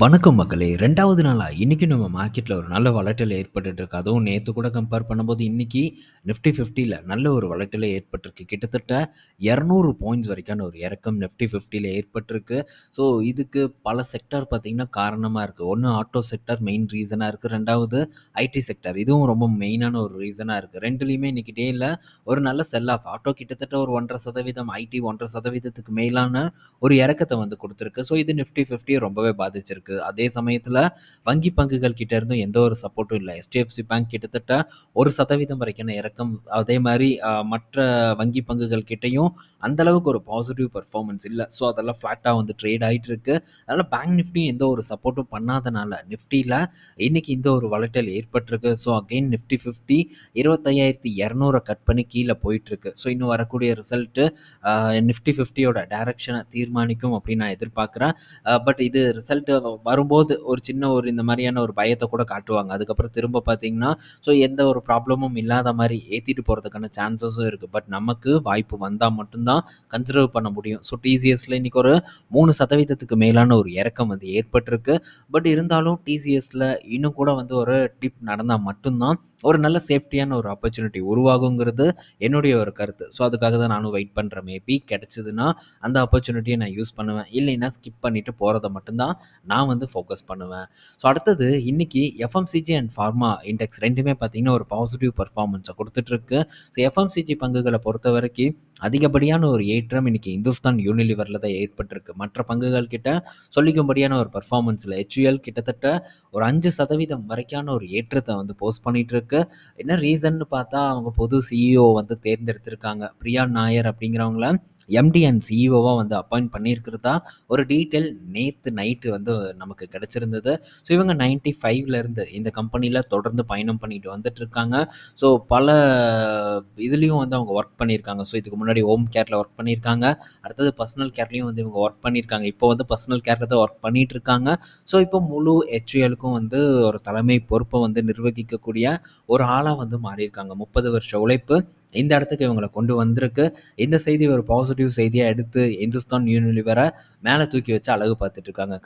வணக்கம் மக்களே! ரெண்டாவது நாளாக இன்றைக்கி நம்ம மார்க்கெட்டில் ஒரு நல்ல வளட்டல் ஏற்பட்டுட்டு இருக்கு. அதுவும் நேற்று கூட கம்பேர் பண்ணும்போது இன்றைக்கி நிஃப்டி 50ல நல்ல ஒரு வொலட்டில் ஏற்பட்டிருக்கு. கிட்டத்தட்ட 200 பாயிண்ட்ஸ் வரைக்கான ஒரு இறக்கம் நிஃப்டி 50ல ஏற்பட்டிருக்கு. ஸோ இதுக்கு பல செக்டார் பார்த்திங்கன்னா காரணமாக இருக்குது ஒன்று ஆட்டோ செக்டார் மெயின் ரீசனாக இருக்குது ரெண்டாவது ஐடி செக்டார் இதுவும் ரொம்ப மெயினான ஒரு ரீசனாக இருக்குது ரெண்டுலேயுமே இன்றைக்கி டேயில் ஒரு நல்ல செல் ஆஃப் ஆட்டோ கிட்டத்தட்ட ஒரு 1.5% ஐடி ஒன்றரை சதவீதத்துக்கு மேலான ஒரு இறக்கத்தை வந்து கொடுத்துருக்கு ஸோ இது நிஃப்டி 50ய ரொம்பவே பாதிச்சிருக்கு. அதே சமயத்துல வங்கி பங்குகள் கிட்ட இருந்தும் எந்த ஒரு சப்போர்ட்டும் இல்லை எச்டிஎஃப்சி பேங்க் கிட்டத்தட்ட ஒரு சதவீதம் வரைக்கும் இறக்கம். அதே மாதிரி மற்ற வங்கி பங்குகள் கிட்டயும் அந்த அளவுக்கு ஒரு பாசிட்டிவ் பர்ஃபார்மன்ஸ் இல்ல. ஸோ அதெல்லாம் ஃப்ளாட்டா வந்து ட்ரேட் ஆகிட்டு இருக்கு. அதனால பேங்க் நிஃப்டியும் எந்த ஒரு சப்போர்ட்டும் பண்ணாதனால நிஃப்டில இன்னைக்கு இந்த ஒரு வளட்டல் ஏற்பட்டிருக்கு. ஸோ அகைன் நிஃப்டி 50 25,200 கட் பண்ணி கீழ போயிட்டுருக்கு. ஸோ இன்னும் வரக்கூடிய ரிசல்ட் நிஃப்டி ஃபிஃப்டியோட டேரக்ஷனை தீர்மானிக்கும் அப்படின்னு நான் எதிர்பார்க்குறேன் பட் இது ரிசல்ட் வரும்போது ஒரு சின்ன ஒரு இந்த மாதிரியான ஒரு பயத்தை கூட காட்டுவாங்க. அதுக்கப்புறம் திரும்ப பார்த்தீங்கன்னா, ஸோ எந்த ஒரு ப்ராப்ளமும் இல்லாத மாதிரி ஏற்றிட்டு போகிறதுக்கான சான்சஸும் இருக்குது பட் நமக்கு வாய்ப்பு வந்தால் மட்டும்தான் கன்சிடர் பண்ண முடியும். ஸோ டிசிஎஸ்ல இன்றைக்கி ஒரு மூணு சதவீதத்துக்கு மேலான ஒரு இறக்கம் வந்து ஏற்பட்டிருக்கு. பட் இருந்தாலும் டிசிஎஸ்ல இன்னும் கூட வந்து ஒரு டிப் நடந்தால் மட்டும்தான் ஒரு நல்ல சேஃப்டியான ஒரு ஆப்பர்ச்சுனிட்டி உருவாகுங்கிறது என்னுடைய ஒரு கருத்து. ஸோ அதுக்காக தான் நானும் வெயிட் பண்ணுற மேபி கிடச்சிதுன்னா அந்த ஆப்பர்ச்சுனிட்டியை நான் யூஸ் பண்ணுவேன். இல்லைன்னா ஸ்கிப் பண்ணிட்டு போகிறத மட்டும்தான் நான் நான் வந்து ஃபோக்கஸ் பண்ணுவேன். ஸோ அடுத்தது இன்னைக்கு எஃப்எம்சிஜி அண்ட் ஃபார்மா இண்டெக்ஸ் ரெண்டுமே பார்த்தீங்கன்னா ஒரு பாசிட்டிவ் பர்ஃபார்மன்ஸை கொடுத்துட்ருக்கு ஸோ எஃப்எம்சிஜி பங்குகளை பொறுத்த வரைக்கும் அதிகப்படியான ஒரு ஏற்றம் இன்னைக்கு இந்துஸ்தான் யூனிலிவரில் தான் ஏற்பட்டிருக்கு. மற்ற பங்குகள் கிட்ட சொல்லிக்கும்படியான ஒரு பர்ஃபார்மன்ஸில் ஹெச்யூஎல் கிட்டத்தட்ட ஒரு அஞ்சு சதவீதம் வரைக்கான ஒரு ஏற்றத்தை வந்து போஸ்ட் பண்ணிகிட்ருக்கு என்ன ரீசன்னு பார்த்தா அவங்க புது சிஇஓ வந்து தேர்ந்தெடுத்திருக்காங்க. பிரியா நாயர் அப்படிங்கிறவங்கள எம்டி அண்ட் சிஇஓவாக வந்து அப்பாயிண்ட் பண்ணியிருக்கிறதா ஒரு டீட்டெயில் நேற்று நைட்டு வந்து நமக்கு கிடச்சிருந்தது ஸோ இவங்க நைன்டி ஃபைவ்லேருந்து இந்த கம்பெனியில் தொடர்ந்து பயணம் பண்ணிட்டு வந்துட்டு இருக்காங்க. ஸோ பல இதுலேயும் வந்து அவங்க ஒர்க் பண்ணியிருக்காங்க. ஸோ இதுக்கு முன்னாடி ஹோம் கேரில் ஒர்க் பண்ணியிருக்காங்க. அடுத்தது பர்சனல் கேர்லேயும் வந்து இவங்க ஒர்க் பண்ணியிருக்காங்க. இப்போ வந்து பர்சனல் கேரில் தான் ஒர்க் பண்ணிட்டு இருக்காங்க. ஸோ இப்போ முழு ஹெச்ஏலுக்கும் வந்து ஒரு தலைமை பொறுப்பை வந்து நிர்வகிக்கக்கூடிய ஒரு ஆளாக வந்து மாறியிருக்காங்க. 30 வருஷ உழைப்பு இந்த இடத்துக்கு இவங்கள கொண்டு வந்திருக்கு. இந்த செய்தி ஒரு பாசிட்டிவ் செய்தியாக எடுத்து இந்துஸ்தான் யூனிலிவரை மேலே தூக்கி வச்சு அழகு பார்த்துட்டு இருக்காங்க.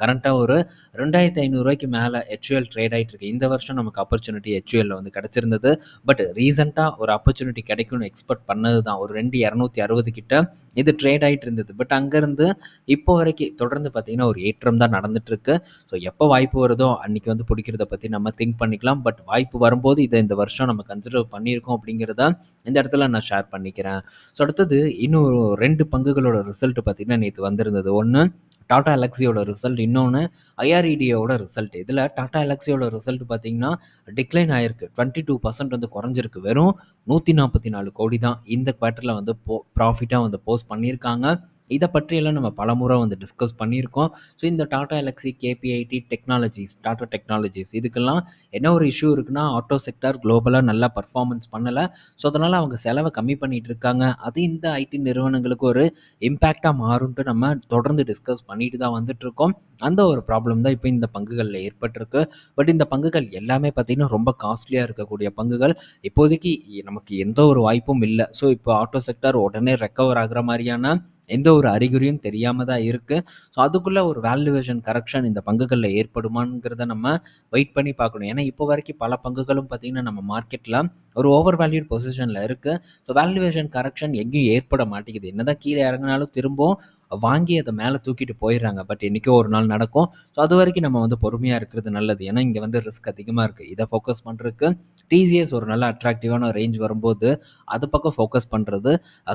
ஒரு ரெண்டாயிரத்தி ஐநூறுரூவாய்க்கு மேலே ஹெச்யூஎல் ட்ரேட் ஆகிட்டு இருக்கு. இந்த வருஷம் நமக்கு ஆப்பர்ச்சுனிட்டி ஹெச்யூஎல்ல வந்து கிடச்சிருந்தது பட் ரீசெண்டாக ஒரு ஆப்பர்ச்சுனிட்டி கிடைக்கும்னு எக்ஸ்பெக்ட் பண்ணது தான். ஒரு 2,260 கிட்ட இது ட்ரேட் ஆகிட்டு இருந்தது. பட் அங்கேருந்து இப்போ வரைக்கும் தொடர்ந்து பார்த்தீங்கன்னா ஒரு ஏற்றம் தான் நடந்துட்டுருக்கு ஸோ எப்போ வாய்ப்பு வருதோ அன்றைக்கி வந்து பிடிக்கிறத பற்றி நம்ம திங்க் பண்ணிக்கலாம். பட் வாய்ப்பு வரும்போது இதை இந்த வருஷம் நம்ம கன்சிடர் பண்ணியிருக்கோம் அப்படிங்கிறத இந்த இடத்துல நான் ஷேர் பண்ணிக்கிறேன். ஸோ அடுத்தது இன்னும் ரெண்டு பங்குகளோட ரிசல்ட் பார்த்தீங்கன்னா நேற்று வந்திருந்தது. ஒன்று டாடா எல்எக்ஸியோட ரிசல்ட். இன்னொன்று ஐஆர்இடியோட ரிசல்ட். இதில் டாடா எலக்ஸியோட ரிசல்ட் பார்த்தீங்கன்னா டிக்ளைன் ஆயிருக்கு. 22% வந்து குறைஞ்சிருக்கு. வெறும் 144 கோடி தான் இந்த குவார்ட்டரில் வந்து போ ப்ராஃபிட்டாக வந்து போஸ்ட் பண்ணியிருக்காங்க. இதை பற்றியெல்லாம் நம்ம பலமுறை வந்து டிஸ்கஸ் பண்ணியிருக்கோம். ஸோ இந்த Tata Elxsi KPIT technologies Tata technologies இதுக்கெல்லாம் என்ன ஒரு இஷ்யூ இருக்குன்னா, ஆட்டோ செக்டார் குளோபலாக நல்லா பர்ஃபார்மன்ஸ் பண்ணலை ஸோ அதனால் அவங்க செலவை கம்மி பண்ணிகிட்டு இருக்காங்க. அது இந்த ஐடி நிறுவனங்களுக்கு ஒரு இம்பேக்டாக மாறும்ன்ட்டு நம்ம தொடர்ந்து டிஸ்கஸ் பண்ணிட்டு தான் வந்துட்டுருக்கோம் அந்த ஒரு ப்ராப்ளம் தான் இப்போ இந்த பங்குகளில் ஏற்பட்டிருக்கு. பட் இந்த பங்குகள் எல்லாமே பார்த்தீங்கன்னா ரொம்ப காஸ்ட்லியாக இருக்கக்கூடிய பங்குகள். இப்போதைக்கு நமக்கு எந்த ஒரு வாய்ப்பும் இல்லை ஸோ இப்போ ஆட்டோ செக்டார் உடனே ரெக்கவர் ஆகுற மாதிரியான எந்த ஒரு அறிகுறியும் தெரியாம தான் இருக்கு. ஸோ அதுக்குள்ள ஒரு வேல்யூவேஷன் கரெக்ஷன் இந்த பங்குகளில் ஏற்படுமாங்கிறத நம்ம வெயிட் பண்ணி பார்க்கணும். ஏன்னா இப்போ வரைக்கும் பல பங்குகளும் பார்த்தீங்கன்னா நம்ம மார்க்கெட்டில் ஒரு ஓவர் வேல்யூட் பொசிஷனில் இருக்கு. ஸோ வேல்யூவேஷன் கரெக்ஷன் எங்கேயும் ஏற்பட மாட்டேங்குது. என்னதான் கீழே இறங்குனாலும் திரும்பவும் வாங்கி அதை மேலே தூக்கிட்டு போயிடுறாங்க. பட் என்றைக்கோ ஒரு நாள் நடக்கும். ஸோ அது வரைக்கும் நம்ம வந்து பொறுமையாக இருக்கிறது நல்லது. ஏன்னா இங்கே வந்து ரிஸ்க் அதிகமாக இருக்குது இதை ஃபோக்கஸ் பண்ணுறதுக்கு டிசிஎஸ் ஒரு நல்ல அட்ராக்டிவான ரேஞ்ச் வரும்போது அது பக்கம் ஃபோக்கஸ் பண்ணுறது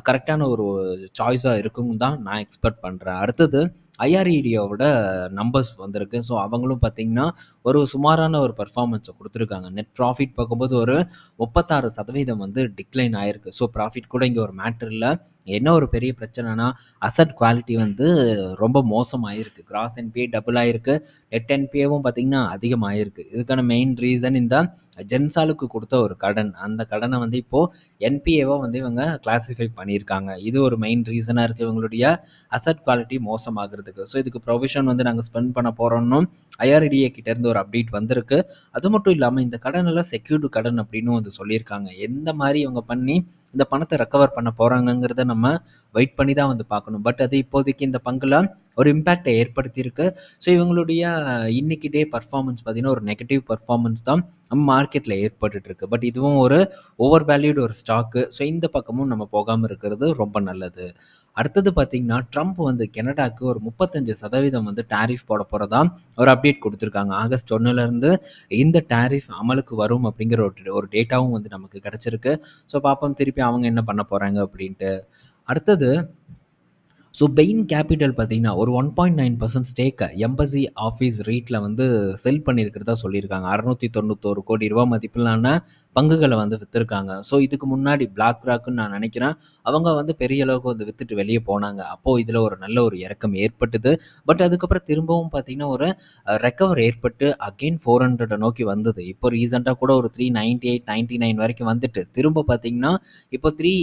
கரெக்டான ஒரு சாய்ஸாக இருக்குன்னு தான் நான் எக்ஸ்பெக்ட் பண்ணுறேன் அடுத்தது ஐஆர்இடியோட நம்பர்ஸ் வந்திருக்கு. ஸோ அவங்களும் பார்த்தீங்கன்னா ஒரு சுமாரான ஒரு பர்ஃபார்மன்ஸை கொடுத்துருக்காங்க நெட் ப்ராஃபிட் பார்க்கும்போது ஒரு 36% வந்து டிக்ளைன் ஆயிருக்கு. ஸோ ப்ராஃபிட் கூட இங்கே ஒரு மேட்டர் இல்லை என்ன ஒரு பெரிய பிரச்சனைனா, அசட் குவாலிட்டி வந்து ரொம்ப மோசமாயிருக்கு. கிராஸ் என்பிஏ டபுள் ஆயிருக்கு. நெட் என்பிஏவும் பார்த்தீங்கன்னா அதிகமாயிருக்கு. இதுக்கான மெயின் ரீசன் இந்த ஜென்சாலுக்கு கொடுத்த ஒரு கடன். அந்த கடனை வந்து இப்போது என்பிஏவை வந்து இவங்க கிளாஸிஃபை பண்ணியிருக்காங்க. இது ஒரு மெயின் ரீசனாக இருக்குது இவங்களுடைய அசெட் குவாலிட்டி மோசமாகிறது பண்ணுறதுக்கு. ஸோ இதுக்கு ப்ரொவிஷன் வந்து நாங்கள் ஸ்பெண்ட் பண்ண போறோம்ன்னும் ஐஆர்டிஏ கிட்டேருந்து ஒரு அப்டேட் வந்திருக்கு. அது மட்டும் இல்லாமல் இந்த கடனெல்லாம் செக்யூர்டு கடன் அப்படின்னு வந்து சொல்லியிருக்காங்க. எந்த மாதிரி இவங்க பண்ணி இந்த பணத்தை ரெக்கவர் பண்ண போகிறாங்கங்கிறத நம்ம வெயிட் பண்ணி தான் வந்து பார்க்கணும். பட் அது இப்போதைக்கு இந்த பங்குல ஒரு இம்பேக்டை ஏற்படுத்தியிருக்கு. ஸோ இவங்களுடைய இன்னைக்கு டே பர்ஃபார்மன்ஸ் பார்த்தீங்கன்னா, ஒரு நெகட்டிவ் பர்ஃபார்மன்ஸ் தான் நம்ம மார்க்கெட்டில் ஏற்பட்டுட்டு பட் இதுவும் ஒரு ஓவர் வேல்யூடு ஒரு ஸ்டாக்கு. ஸோ இந்த பக்கமும் நம்ம போகாமல் இருக்கிறது ரொம்ப நல்லது. அடுத்தது பார்த்தீங்கன்னா, ட்ரம்ப் வந்து கனடாக்கு ஒரு 35% வந்து டேரிஃப் போட போகிறதா ஒரு அப்டேட் கொடுத்துருக்காங்க. ஆகஸ்ட் ஒன்றுலேருந்து இந்த டாரிஃப் அமலுக்கு வரும் அப்படிங்கிற ஒரு ஒரு டேட்டாவும் வந்து நமக்கு கிடச்சிருக்கு. ஸோ பார்ப்போம். திருப்பி அவங்க என்ன பண்ண போகிறாங்க அப்படின்ட்டு. அடுத்தது ஸோ பெயின் கேப்பிட்டல் பார்த்தீங்கன்னா, ஒரு 1.9% ஸ்டேக்க எம்பசி ஆஃபீஸ் ரேட்டில் வந்து செல் பண்ணியிருக்கிறதா சொல்லியிருக்காங்க. அறநூற்றி தொண்ணூத்தோரு கோடி ரூபா மதிப்பிலான பங்குகளை வந்து விற்றுருக்காங்க ஸோ இதுக்கு முன்னாடி பிளாக் ராக்குன்னு நான் நினைக்கிறேன். அவங்க வந்து பெரிய அளவுக்கு வந்து விற்றுட்டு வெளியே போனாங்க. அப்போது இதில் ஒரு நல்ல ஒரு இறக்கம் ஏற்பட்டது. பட் அதுக்கப்புறம் திரும்பவும் பார்த்தீங்கன்னா, ஒரு ரெக்கவர் ஏற்பட்டு அகைன் 400 நோக்கி வந்தது. இப்போ ரீசெண்டாக கூட ஒரு 398, 99 வரைக்கும் வந்துட்டு, திரும்ப பார்த்தீங்கன்னா, இப்போ த்ரீ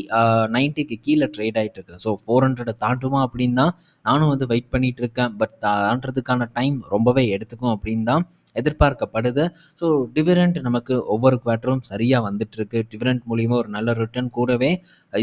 நைன்ட்டிக்கு கீழே ட்ரேட் ஆகிட்டு இருக்கு. ஸோ 400 தாண்டுமா அப்படின்னு தான் நானும் வந்து வெயிட் பண்ணிட்டு இருக்கேன். பட் தாண்டுறதுக்கான டைம் ரொம்பவே எடுத்துக்கும் அப்படின்னு தான் எதிர்பார்க்கப்படுது. ஸோ டிவிடெண்ட் நமக்கு ஒவ்வொரு குவார்ட்டரும் சரியாக வந்துட்டுருக்கு டிவிடெண்ட் ஒரு நல்ல ரிட்டர்ன் கூடவே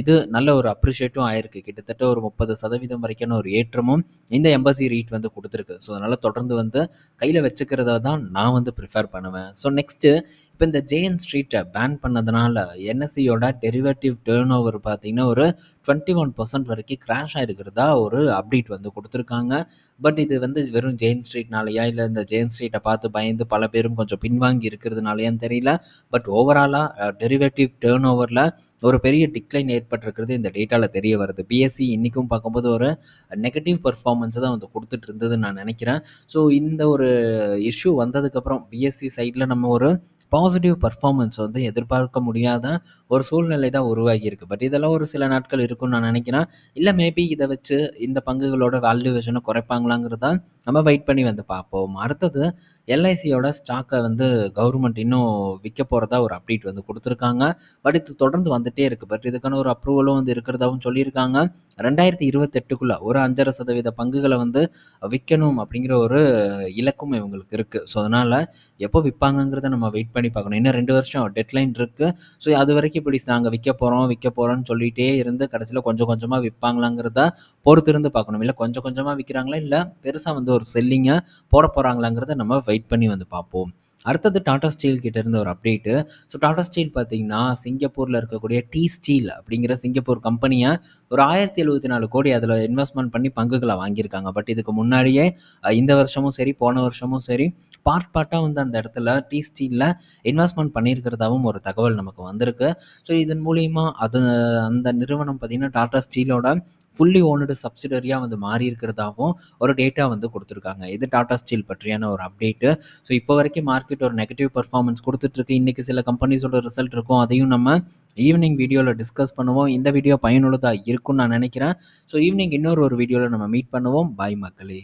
இது நல்ல ஒரு அப்ரிஷியேட்டும் ஆயிருக்கு. கிட்டத்தட்ட ஒரு 30% வரைக்கான ஒரு ஏற்றமும் இந்த எம்பசி ரீட் வந்து கொடுத்துருக்கு ஸோ அதனால் தொடர்ந்து வந்து கையில் வச்சுக்கிறத தான் நான் வந்து ப்ரிஃபர் பண்ணுவேன். ஸோ நெக்ஸ்ட்டு இப்போ இந்த ஜேஎன் ஸ்ட்ரீட்டை பேன் பண்ணதுனால என்எஸ்சியோட டெரிவேட்டிவ் டேர்ன் ஓவர் பார்த்தீங்கன்னா, ஒரு 21% வரைக்கும் கிராஷ் ஆகிருக்கிறதா ஒரு அப்டேட் வந்து கொடுத்துருக்காங்க பட் இது வந்து வெறும் ஜெயின் ஸ்ட்ரீட்னாலயா, இல்லை இந்த ஜெயின் ஸ்ட்ரீட்டை பார்த்து பயந்து பல பேரும் கொஞ்சம் பின்வாங்கி இருக்கிறதுனாலயான்னு தெரியல. பட் ஓவராலாக டெரிவேட்டிவ் டேர்ன் ஓவரில் ஒரு பெரிய டிக்ளைன் ஏற்பட்டிருக்கிறது இந்த டேட்டாவில் தெரிய வருது. பிஎஸ்சி இன்றைக்கும் பார்க்கும்போது ஒரு நெகட்டிவ் பர்ஃபார்மன்ஸை தான் வந்து கொடுத்துட்டு இருந்ததுன்னு நான் நினைக்கிறேன். ஸோ இந்த ஒரு இஷ்யூ வந்ததுக்கப்புறம் பிஎஸ்சி சைடில் நம்ம ஒரு பாசிட்டிவ் பர்ஃபார்மன்ஸ் வந்து எதிர்பார்க்க முடியாத ஒரு சூழ்நிலை தான் உருவாகியிருக்கு. பட் இதெல்லாம் ஒரு சில நாட்கள் இருக்கும்னு நான் நினைக்கிறேன். இல்லை மேபி இதை வச்சு இந்த பங்குகளோட வேல்யூவேஷனை குறைப்பாங்களாங்கிறது தான் நம்ம வெயிட் பண்ணி வந்து பார்ப்போம். அடுத்தது எல்ஐசியோட ஸ்டாக்கை வந்து கவர்மெண்ட் இன்னும் விற்க போகிறதா ஒரு அப்டேட் வந்து கொடுத்துருக்காங்க பட் இது தொடர்ந்து வந்துட்டே இருக்குது பட் இதுக்கான ஒரு அப்ரூவலும் வந்து இருக்கிறதாவும் சொல்லியிருக்காங்க. 2028க்குள்ள ஒரு அஞ்சரை சதவீத பங்குகளை வந்து விற்கணும் அப்படிங்கிற ஒரு இலக்கும் இவங்களுக்கு இருக்குது ஸோ அதனால் எப்போ விற்பாங்கங்கிறத நம்ம வெயிட் பண்ணி பார்க்கணும். இன்னும் ரெண்டு வருஷம் டெட்லைன் இருக்குது ஸோ அதுவரைக்கும் இப்படி நாங்கள் விற்க போகிறோம் விற்க போகிறோம்னு சொல்லிகிட்டே இருந்து கடைசியில் கொஞ்சம் கொஞ்சமாக விற்பாங்களாங்கிறத பொறுத்திருந்து பார்க்கணும். இல்லை கொஞ்சம் கொஞ்சமாக விற்கிறாங்களா இல்லை பெருசாக வந்து ஒரு செல்லிங்கை போட போகிறாங்களாங்கிறத நம்ம வெயிட் பண்ணி வந்து பார்ப்போம். அடுத்தது டாடா ஸ்டீல் கிட்ட ஒரு அப்டேட்டு. ஸோ டாடா ஸ்டீல் பார்த்தீங்கன்னா, சிங்கப்பூரில் இருக்கக்கூடிய டீ ஸ்டீல் அப்படிங்கிற சிங்கப்பூர் கம்பெனியை ஒரு ஆயிரத்தி எழுபத்தி நாலு கோடி அதில் இன்வெஸ்ட்மெண்ட் பண்ணி பங்குகளை வாங்கியிருக்காங்க. பட் இதுக்கு முன்னாடியே இந்த வருஷமும் சரி, போன வருஷமும் சரி, பார்ட் பார்ட்டாக வந்து அந்த இடத்துல டீ ஸ்டீலில் இன்வெஸ்ட்மெண்ட் பண்ணியிருக்கிறதாவும் ஒரு தகவல் நமக்கு வந்திருக்கு. ஸோ இதன் மூலியமா அது அந்த நிறுவனம் பார்த்தீங்கன்னா, டாடா ஸ்டீலோட ஃபுல்லி ஓனடு சப்சிடரியாக வந்து மாறி இருக்கிறதாவும் ஒரு டேட்டா வந்து கொடுத்துருக்காங்க இது டாடா ஸ்டீல் பற்றியான ஒரு அப்டேட்டு. ஸோ இப்போ வரைக்கும் மார்க்கெட் ஒரு நெகட்டிவ் பெர்ஃபார்மன்ஸ் கொடுத்துட்ருக்கு இன்றைக்கி சில கம்பெனிஸோட ரிசல்ட் இருக்கும். அதையும் நம்ம ஈவினிங் வீடியோவில் டிஸ்கஸ் பண்ணுவோம். இந்த வீடியோ பயனுள்ளதாக இருக்கும்னு நான் நினைக்கிறேன். ஸோ ஈவினிங் இன்னொரு ஒரு வீடியோவில் நம்ம மீட் பண்ணுவோம். பாய் மக்களே!